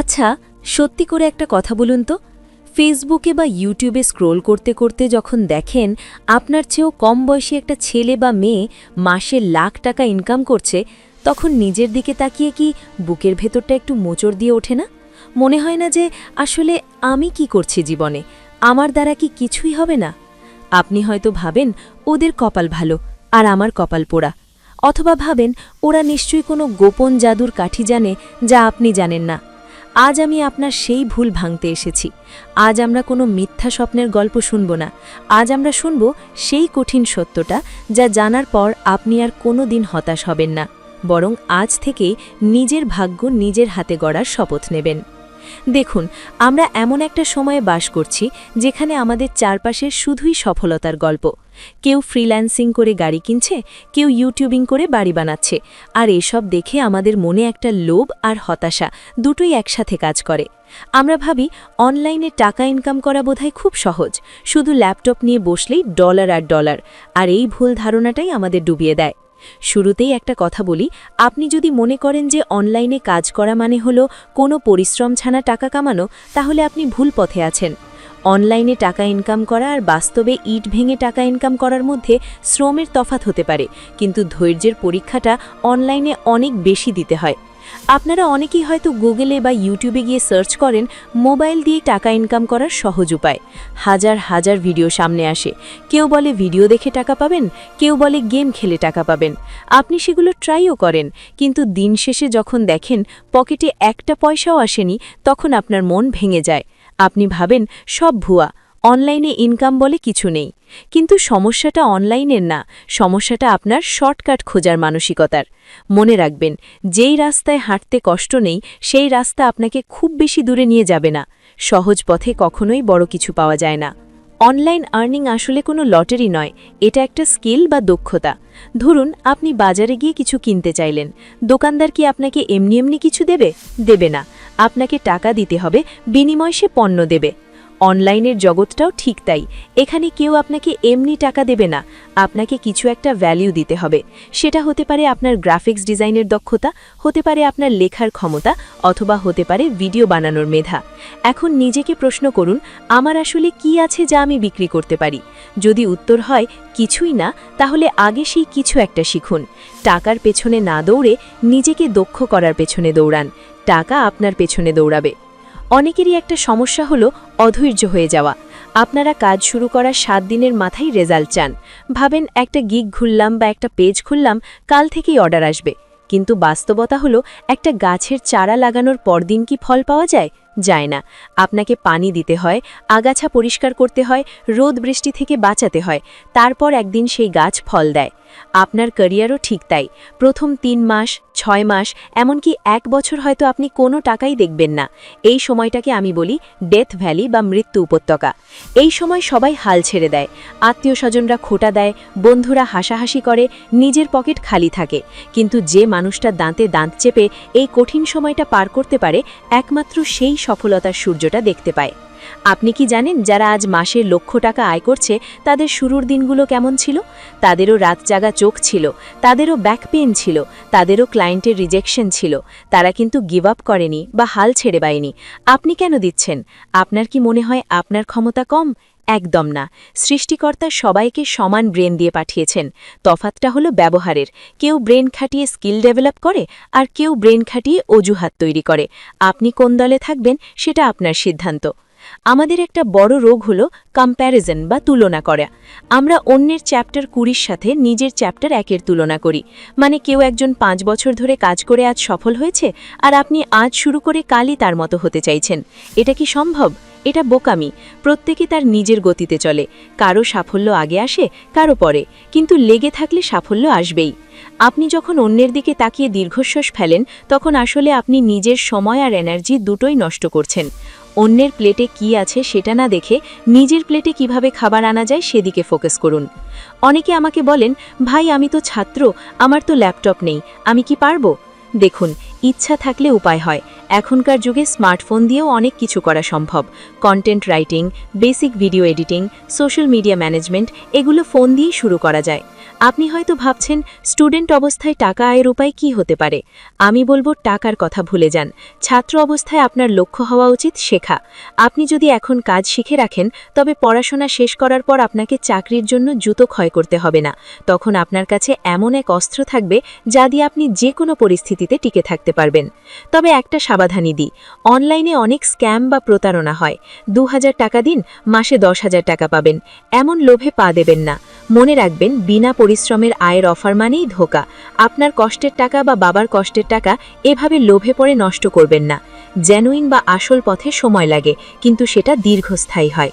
আচ্ছা সত্যি করে একটা কথা বলুন তো। ফেসবুকে বা ইউটিউবে স্ক্রোল করতে করতে যখন দেখেন আপনার চেয়েও কম বয়সী একটা ছেলে বা মেয়ে মাসে লাখ টাকা ইনকাম করছে, তখন নিজের দিকে তাকিয়ে কি বুকের ভেতরটা একটু মোচড় দিয়ে ওঠে না? মনে হয় না যে আসলে আমি কি করছি জীবনে? আমার দ্বারা কি কিছুই হবে না? আপনি হয়তো ভাবেন, ওদের কপাল ভালো আর আমার কপাল পোড়া। অথবা ভাবেন, ওরা নিশ্চয়ই কোনো গোপন জাদুর কাঠি জানে যা আপনি জানেন না। আজ আমি আপনার সেই ভুল ভাঙতে এসেছি। আজ আমরা কোনো মিথ্যা স্বপ্নের গল্প শুনব না। আজ আমরা শুনব সেই কঠিন সত্যটা যা জানার পর আপনি আর কোনো দিন হতাশ হবেন না, বরং আজ থেকেই নিজের ভাগ্য নিজের হাতে গড়ার শপথ নেবেন। দেখুন, আমরা এমন একটা সময়ে বাস করছি যেখানে আমাদের চারপাশে শুধুই সফলতার গল্প। কেউ ফ্রিল্যান্সিং করে গাড়ি কিনছে, কেউ ইউটিউবিং করে বাড়ি বানাচ্ছে, আর এসব দেখে আমাদের মনে একটা লোভ আর হতাশা দুটোই একসাথে কাজ করে। আমরা ভাবি, অনলাইনে টাকা ইনকাম করা বোধহয় খুব সহজ, শুধু ল্যাপটপ নিয়ে বসলেই ডলার আর ডলার আর এই ভুল ধারণাটাই আমাদের ডুবিয়ে দেয়। শুরুতেই একটা কথা বলি, আপনি যদি মনে করেন যে অনলাইনে কাজ করা মানে হলো কোনো পরিশ্রম ছাড়া টাকা কামানো, তাহলে আপনি ভুল পথে আছেন। অনলাইনে টাকা ইনকাম করা আর বাস্তবে ইট ভেঙে টাকা ইনকাম করার মধ্যে শ্রমের তফাত হতে পারে, কিন্তু ধৈর্যের পরীক্ষাটা অনলাইনে অনেক বেশি দিতে হয়। আপনারা অনেকেই হয়তো গুগলে বা ইউটিউবে গিয়ে সার্চ করেন, মোবাইল দিয়ে টাকা ইনকাম করার সহজ উপায়। হাজার হাজার ভিডিও সামনে আসে। কেউ বলে ভিডিও দেখে টাকা পাবেন, কেউ বলে গেম খেলে টাকা পাবেন। আপনি সেগুলো ট্রাইও করেন, কিন্তু দিন শেষে যখন দেখেন পকেটে একটা পয়সাও আসেনি, তখন আপনার মন ভেঙে যায়। আপনি ভাবেন, সব ভুয়া। অনলাইনে ইনকাম বলে কিছু নেই। কিন্তু সমস্যাটা অনলাইনের না, সমস্যাটা আপনার শর্টকাট খোঁজার মানসিকতার। মনে রাখবেন, যেই রাস্তায় হাঁটতে কষ্ট নেই, সেই রাস্তা আপনাকে খুব বেশি দূরে নিয়ে যাবে না। সহজ পথে কখনোই বড় কিছু পাওয়া যায় না। অনলাইন আর্নিং আসলে কোনো লটারি নয়, এটা একটা স্কিল বা দক্ষতা। ধরুন, আপনি বাজারে গিয়ে কিছু কিনতে চাইলেন। দোকানদার কি আপনাকে এমনি এমনি কিছু দেবে? দেবে না। আপনাকে টাকা দিতে হবে, বিনিময় সে পণ্য দেবে। অনলাইনের জগৎটাও ঠিক তাই। এখানে কেউ আপনাকে এমনি টাকা দেবে না। আপনাকে কিছু একটা ভ্যালিউ দিতে হবে। সেটা হতে পারে আপনার গ্রাফিক্স ডিজাইনের দক্ষতা, হতে পারে আপনার লেখার ক্ষমতা, অথবা হতে পারে ভিডিও বানানোর মেধা। এখন নিজেকে প্রশ্ন করুন, আমার আসলে কি আছে যা আমি বিক্রি করতে পারি? যদি উত্তর হয়, কিছুই না, তাহলে আগে সেই কিছু একটা শিখুন। টাকার পেছনে না দৌড়ে নিজেকে দক্ষ করার পেছনে দৌড়ান। টাকা আপনার পেছনে দৌড়াবে। অনেকেরই একটা সমস্যা হলো অধৈর্য হয়ে যাওয়া। আপনারা কাজ শুরু করার সাত দিনের মাথায় রেজাল্ট চান। ভাবেন একটা গিগ ঘুরলাম বা একটা পেজ খুললাম, কাল থেকেই অর্ডার আসবে। কিন্তু বাস্তবতা হলো, একটা গাছের চারা লাগানোর পরদিন কি ফল পাওয়া যায়? যায় না। আপনাকে পানি দিতে হয়, আগাছা পরিষ্কার করতে হয়, রোদ বৃষ্টি থেকে বাঁচাতে হয়, তারপর একদিন সেই গাছ ফল দেয়। আপনার ক্যারিয়ারও ঠিক তাই। প্রথম তিন মাস, ছয় মাস, এমনকি এক বছর হয়তো আপনি কোনো টাকাই দেখবেন না। এই সময়টাকে আমি বলি ডেথ ভ্যালি বা মৃত্যু উপত্যকা। এই সময় সবাই হাল ছেড়ে দেয়। আত্মীয় স্বজনরা খোটা দেয়, বন্ধুরা হাসাহাসি করে, নিজের পকেট খালি থাকে। কিন্তু যে মানুষটা দাঁতে দাঁত চেপে এই কঠিন সময়টা পার করতে পারে, একমাত্র সেই সফলতার সূর্যটা দেখতে পায়। আপনি কি জানেন যারা আজ মাসে লক্ষ টাকা আয় করছে, তাদের শুরুর দিনগুলো কেমন ছিল? তাদেরও রাত জাগা চোখ ছিল, তাদেরও ব্যাক পেন ছিল, তাদেরও ক্লায়েন্টের রিজেকশন ছিল, তারা কিন্তু গিভ আপ করেনি বা হাল ছেড়ে বাইনি আপনি কেন দিচ্ছেন? আপনার কি মনে হয় আপনার ক্ষমতা কম? একদম না। সৃষ্টিকর্তা সবাইকে সমান ব্রেন দিয়ে পাঠিয়েছেন। তফাতটা হলো ব্যবহারের। কেউ ব্রেন খাটিয়ে স্কিল ডেভেলপ করে আর কেউ ব্রেন খাটিয়ে অজুহাত তৈরি করে। আপনি কোন দলে থাকবেন সেটা আপনার সিদ্ধান্ত। আমাদের একটা বড় রোগ হলো কম্প্যারিজন বা তুলনা করা। আমরা অন্যের চ্যাপ্টার কুড়ির সাথে নিজের চ্যাপ্টার একের তুলনা করি। মানে কেউ একজন পাঁচ বছর ধরে কাজ করে আজ সফল হয়েছে আর আপনি আজ শুরু করে কালই তার মতো হতে চাইছেন। এটা কি সম্ভব? এটা বোকামি। প্রত্যেকে তার নিজের গতিতে চলে। কারও সাফল্য আগে আসে, কারও পরে। কিন্তু লেগে থাকলে সাফল্য আসবেই। আপনি যখন অন্যের দিকে তাকিয়ে দীর্ঘশ্বাস ফেলেন, তখন আসলে আপনি নিজের সময় আর এনার্জি দুটোই নষ্ট করছেন। অন্যের প্লেটে কি আছে সেটা না দেখে নিজের প্লেটে কীভাবে খাবার আনা যায় সেদিকে ফোকাস করুন। অনেকে আমাকে বলেন, ভাই, আমি তো ছাত্র, আমার তো ল্যাপটপ নেই, আমি কি পারব? দেখুন, ইচ্ছা থাকলে উপায় হয়। এখনকার যুগে স্মার্টফোন দিয়েও অনেক কিছু করা সম্ভব। Content writing, basic video editing, social media management, এগুলো ফোন দিয়েই শুরু করা যায়। আপনি হয়তো ভাবছেন, স্টুডেন্ট অবস্থায় টাকা আয়ের উপায় কি হতে পারে? আমি বলব, টাকার কথা ভুলে যান। ছাত্র অবস্থায় আপনার লক্ষ্য হওয়া উচিত শেখা। আপনি যদি এখন কাজ শিখে রাখেন, তবে পড়াশোনা শেষ করার পর আপনাকে চাকরির জন্য জুতো ক্ষয় করতে হবে না। তখন আপনার কাছে এমন এক অস্ত্র থাকবে, যা দিয়ে আপনি যে কোনো পরিস্থিতিতে টিকে থাকতে পারবেন। তবে একটা সাবধানী দিই। অনলাইনে অনেক স্ক্যাম বা প্রতারণা হয়। দু হাজার টাকা দিন, মাসে দশ হাজার টাকা পাবেন। এমন লোভে পা দেবেন না। মনে রাখবেন, বিনা পরিশ্রমের আয়ের অফার মানেই ধোকা। আপনার কষ্টের টাকা বা বাবার কষ্টের টাকা এভাবে লোভে পড়ে নষ্ট করবেন না। জেনুইন বা আসল পথে সময় লাগে, কিন্তু সেটা দীর্ঘস্থায়ী হয়।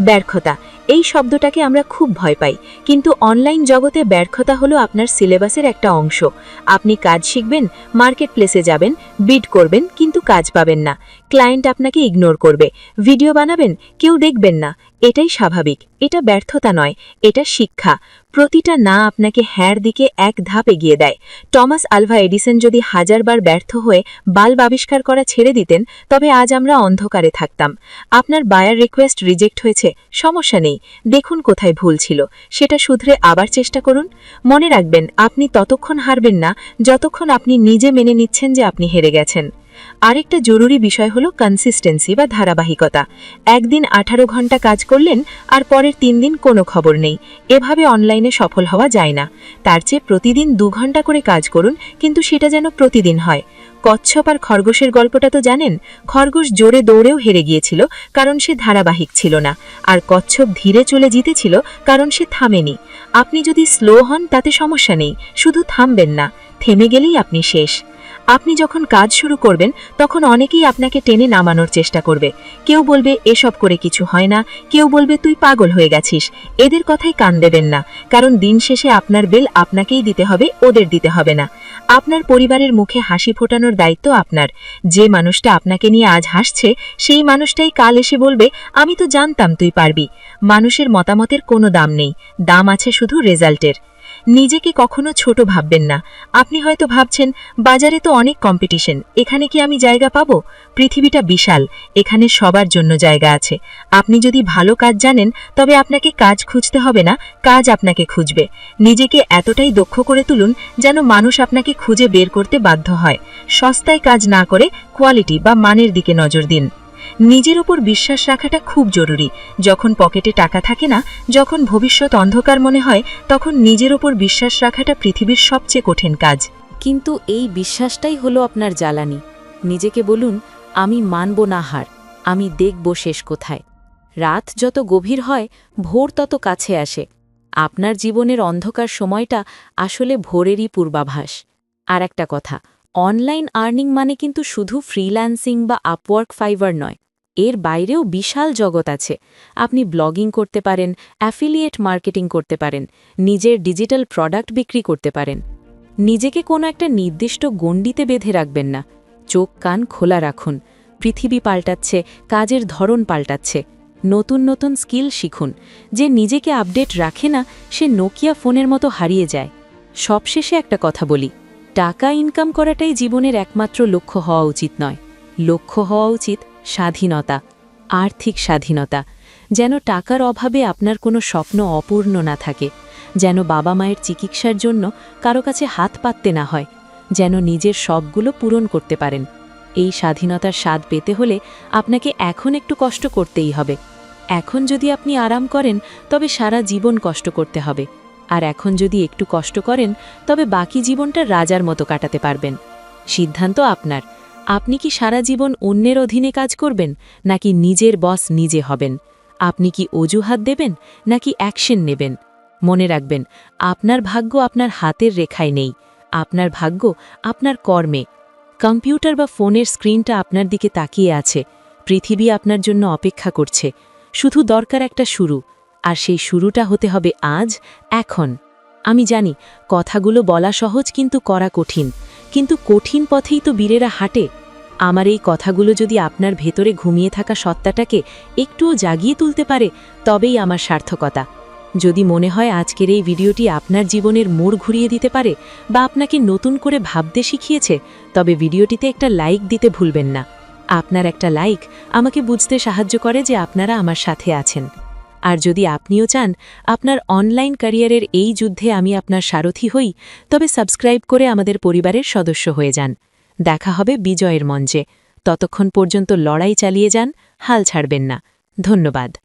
ব্যর্থতা, এই শব্দটাকে আমরা খুব ভয় পাই, কিন্তু অনলাইন জগতে ব্যর্থতা হলো আপনার সিলেবাসের একটা অংশ। আপনি কাজ শিখবেন মার্কেট প্লেসে যাবেন বিড করবেন, কিন্তু কাজ পাবেন না। ক্লায়েন্ট আপনাকে ইগনোর করবে। ভিডিও বানাবেন, কেউ দেখবেন না। এটাই স্বাভাবিক। এটা ব্যর্থতা নয়, এটা শিক্ষা। প্রতিটা না আপনাকে হ্যার দিকে এক ধাপ এগিয়ে দেয়। টমাস আলভা এডিসন যদি হাজারবার ব্যর্থ হয়ে বাল্ব আবিষ্কার করা ছেড়ে দিতেন, তবে আজ আমরা অন্ধকারে থাকতাম। আপনার বায়ার রিকোয়েস্ট রিজেক্ট হয়েছে, সমস্যা নেই। দেখুন কোথায় ভুল ছিল। সেটা শুধরে আবার চেষ্টা করুন। মনে রাখবেন, আপনি ততক্ষণ হারবেন না, যতক্ষণ আপনি নিজে মেনে নিচ্ছেন যে আপনি হেরে গেছেন। আরেকটা জরুরি বিষয় হলো কনসিস্টেন্সি বা ধারাবাহিকতা। একদিন আঠারো ঘণ্টা কাজ করলেন আর পরের তিন দিন কোনো খবর নেই। এভাবে অনলাইনে সফল হওয়া যায় না। তার চেয়ে প্রতিদিন দু ঘণ্টা করে কাজ করুন, কিন্তু সেটা যেন প্রতিদিন হয়। কচ্ছপ আর খরগোশের গল্পটা তো জানেন? খরগোশ জোরে দৌড়েও হেরে গিয়েছিল, কারণ সে ধারাবাহিক ছিল না। আর কচ্ছপ ধীরে চলে জিতেছিল, কারণ সে থামেনি। আপনি যদি স্লো হন, তাতে সমস্যা নেই। শুধু থামবেন না। থেমে গেলেই আপনি শেষ। আপনি যখন কাজ শুরু করবেন, তখন অনেকেই আপনাকে টেনে নামানোর চেষ্টা করবে। কেউ বলবে, এসব করে কিছু হয় না। কেউ বলবে, তুই পাগল হয়ে গেছিস। এদের কথাই কান দেবেন না, কারণ দিন শেষে আপনার বেল আপনাকেই দিতে হবে, ওদের দিতে হবে না। আপনার পরিবারের মুখে হাসি ফোটানোর দায়িত্ব আপনার। যে মানুষটা আপনাকে নিয়ে আজ হাসছে, সেই মানুষটাই কাল এসে বলবে, আমি তো জানতাম তুই পারবি। মানুষের মতামতের কোনো দাম নেই। দাম আছে শুধু রেজাল্টের। নিজেকে কখনো ছোট ভাববেন না। আপনি হয়তো ভাবছেন, বাজারে তো অনেক কম্পিটিশন এখানে কি আমি জায়গা পাবো? পৃথিবীটা বিশাল, এখানে সবার জন্য জায়গা আছে। আপনি যদি ভালো কাজ জানেন, তবে আপনাকে কাজ খুঁজতে হবে না, কাজ আপনাকে খুঁজবে। নিজেকে এতটাই দক্ষ করে তুলুন, যেন মানুষ আপনাকে খুঁজে বের করতে বাধ্য হয়। সস্তায় কাজ না করে কোয়ালিটি বা মানের দিকে নজর দিন। নিজের ওপর বিশ্বাস রাখাটা খুব জরুরি। যখন পকেটে টাকা থাকে না, যখন ভবিষ্যৎ অন্ধকার মনে হয়, তখন নিজের ওপর বিশ্বাস রাখাটা পৃথিবীর সবচেয়ে কঠিন কাজ। কিন্তু এই বিশ্বাসটাই হলো আপনার জ্বালানি। নিজেকে বলুন, আমি মানব না হার, আমি দেখব শেষ কোথায়। রাত যত গভীর হয়, ভোর তত কাছে আসে। আপনার জীবনের অন্ধকার সময়টা আসলে ভোরেরই পূর্বাভাস। আর একটা কথা অনলাইন আর্নিং মানে কিন্তু শুধু ফ্রিল্যান্সিং বা আপওয়ার্ক ফাইবার নয়, এর বাইরেও বিশাল জগৎ আছে। আপনি ব্লগিং করতে পারেন, অ্যাফিলিয়েট মার্কেটিং করতে পারেন, নিজের ডিজিটাল প্রোডাক্ট বিক্রি করতে পারেন। নিজেকে কোনো একটা নির্দিষ্ট গণ্ডিতে বেঁধে রাখবেন না। চোখ কান খোলা রাখুন, পৃথিবী পাল্টাচ্ছে, কাজের ধরন পাল্টাচ্ছে। নতুন নতুন স্কিল শিখুন, যে নিজেকে আপডেট রাখে না, সে নোকিয়া ফোনের মতো হারিয়ে যায়। সবশেষে একটা কথা বলি টাকা ইনকাম করাটাই জীবনের একমাত্র লক্ষ্য হওয়া উচিত নয়। লক্ষ্য হওয়া উচিত স্বাধীনতা, আর্থিক স্বাধীনতা, যেন টাকার অভাবে আপনার কোনো স্বপ্ন অপূর্ণ না থাকে, যেন বাবা মায়ের চিকিৎসার জন্য কারও কাছে হাত পাততে না হয়, যেন নিজের শখগুলো পূরণ করতে পারেন। এই স্বাধীনতার স্বাদ পেতে হলে আপনাকে এখন একটু কষ্ট করতেই হবে। এখন যদি আপনি আরাম করেন, তবে সারা জীবন কষ্ট করতে হবে। আর এখন যদি একটু কষ্ট করেন, তবে বাকি জীবনটা রাজার মতো কাটাতে পারবেন। সিদ্ধান্ত আপনার। আপনি কি সারা জীবন অন্যের অধীনে কাজ করবেন, নাকি নিজের বস নিজে হবেন? আপনি কি অজুহাত দেবেন, নাকি অ্যাকশন নেবেন? মনে রাখবেন, আপনার ভাগ্য আপনার হাতের রেখায় নেই। আপনার ভাগ্য আপনার কর্মে। কম্পিউটার বা ফোনের স্ক্রিনটা আপনার দিকে তাকিয়ে আছে। পৃথিবী আপনার জন্য অপেক্ষা করছে। শুধু দরকার একটা শুরু। আর সেই শুরুটা হতে হবে আজ, এখন। আমি জানি, কথাগুলো বলা সহজ কিন্তু করা কঠিন। কিন্তু কঠিন পথেই তো বীরেরা হাঁটে। আমার এই কথাগুলো যদি আপনার ভেতরে ঘুমিয়ে থাকা সত্তাটাকে একটুও জাগিয়ে তুলতে পারে, তবেই আমার সার্থকতা। যদি মনে হয় আজকের এই ভিডিওটি আপনার জীবনের মোড় ঘুরিয়ে দিতে পারে বা আপনাকে নতুন করে ভাবতে শিখিয়েছে, তবে ভিডিওটিতে একটা লাইক দিতে ভুলবেন না। আপনার একটা লাইক আমাকে বুঝতে সাহায্য করে যে আপনারা আমার সাথে আছেন। আর যদি আপনিও চান, আপনার অনলাইন ক্যারিয়ারের এই যুদ্ধে আমি আপনার সারথী হই, তবে সাবস্ক্রাইব করে আমাদের পরিবারের সদস্য হয়ে যান। দেখা হবে বিজয়ের মঞ্চে। ততক্ষণ পর্যন্ত লড়াই চালিয়ে যান, হাল ছাড়বেন না। ধন্যবাদ।